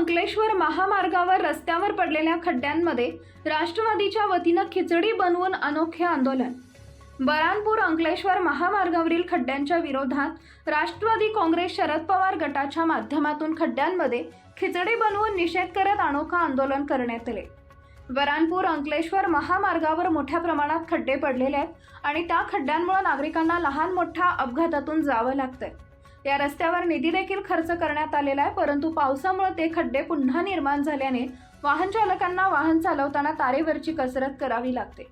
अंकलेश्वर महामार्गावर रस्त्यावर पडलेल्या खड्ड्यांमध्ये राष्ट्रवादीच्या वतीनं खिचडी बनवून अनोखे आंदोलन. बरानपूर अंकलेश्वर महामार्गावरील खड्ड्यांच्या विरोधात राष्ट्रवादी काँग्रेस शरद पवार गटाच्या माध्यमातून खड्ड्यांमध्ये खिचडी बनवून निषेध करत अनोखा आंदोलन करण्यात आले. बरानपूर अंकलेश्वर महामार्गावर मोठ्या प्रमाणात खड्डे पडलेले आहेत आणि त्या खड्ड्यांमुळे नागरिकांना लहान मोठ्या अपघातातून जावं लागतंय. या रस्त्यावर निधी देखील खर्च करण्यात आलेला आहे परंतु पावसामुळे ते खड्डे पुन्हा निर्माण झाल्याने वाहन चालकांना वाहन चालवताना तारेवरची कसरत करावी लागते.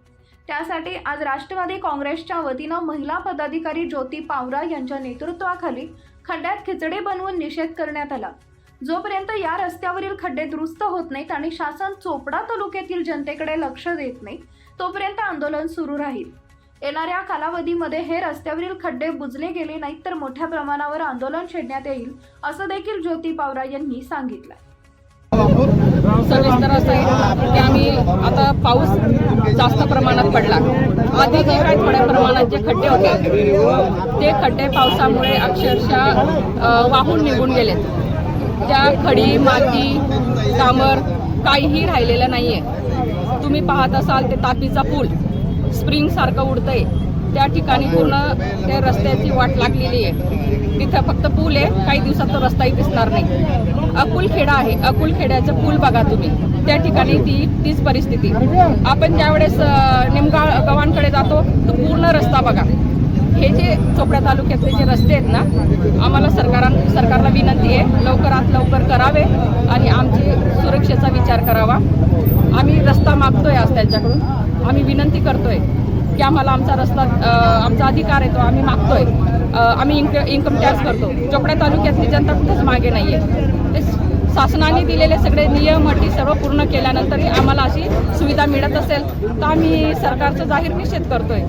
त्यासाठी आज राष्ट्रवादी काँग्रेसच्या वतीनं महिला पदाधिकारी ज्योती पावरा यांच्या नेतृत्वाखाली खड्ड्यात खिचडी बनवून निषेध करण्यात आला. जोपर्यंत या रस्त्यावरील खड्डे दुरुस्त होत नाहीत आणि शासन चोपडा तालुक्यातील जनतेकडे लक्ष देत नाही तोपर्यंत आंदोलन सुरू राहील. येणाऱ्या कालावधीमध्ये हे रस्त्यावरील खड्डे बुजले गेले नाहीत तर मोठ्या प्रमाणावर आंदोलन छेडण्यात येईल असं देखील ज्योती पावरा यांनी सांगितलं की आम्ही आता पाऊस जास्त प्रमाणात पडला. आधी जे काही थोड्या प्रमाणात जे खड्डे होते ते खड्डे पावसामुळे अक्षरशः वाहून निघून गेलेत. त्या खडी माती डांबर काहीही राहिलेलं नाहीये. तुम्ही पाहत असाल ते तापीचा पूल. स्प्रिंगसारखं उडतंय. त्या ठिकाणी पूर्ण त्या रस्त्याची वाट लागलेली आहे. तिथं फक्त पूल आहे. काही दिवसात तो रस्ताही दिसणार नाही. अकुलखेडा आहे. अकुलखेड्याचं पूल बघा तुम्ही. त्या ठिकाणी ती तीच परिस्थिती. आपण ज्यावेळेस निमगा निमगाव गव्हाणकडे जातो तो पूर्ण रस्ता बघा. हे जे चोपड्या तालुक्यातले जे रस्ते आहेत ना आम्हाला सरकारां सरकारला विनंती आहे. लवकरात लवकर करावे आणि आमची सुरक्षेचा विचार करावा आम्ही रस्ता मागतोय आज त्यांच्याकडून. आम्ही विनंती करतोय की आम्हाला आमचा रस्ता आमचा अधिकार आहे तो आम्ही मागतोय. आम्ही इन्क इन्कम टॅक्स भरतो चोपड्या तालुक्यातली जनता कुठेच मागे नाही आहे ते शासनाने दिलेले सगळे नियम अटी सर्व पूर्ण केल्यानंतरही आम्हाला अशी सुविधा मिळत असेल तर आम्ही सरकारचा जाहीर निषेध करतोय.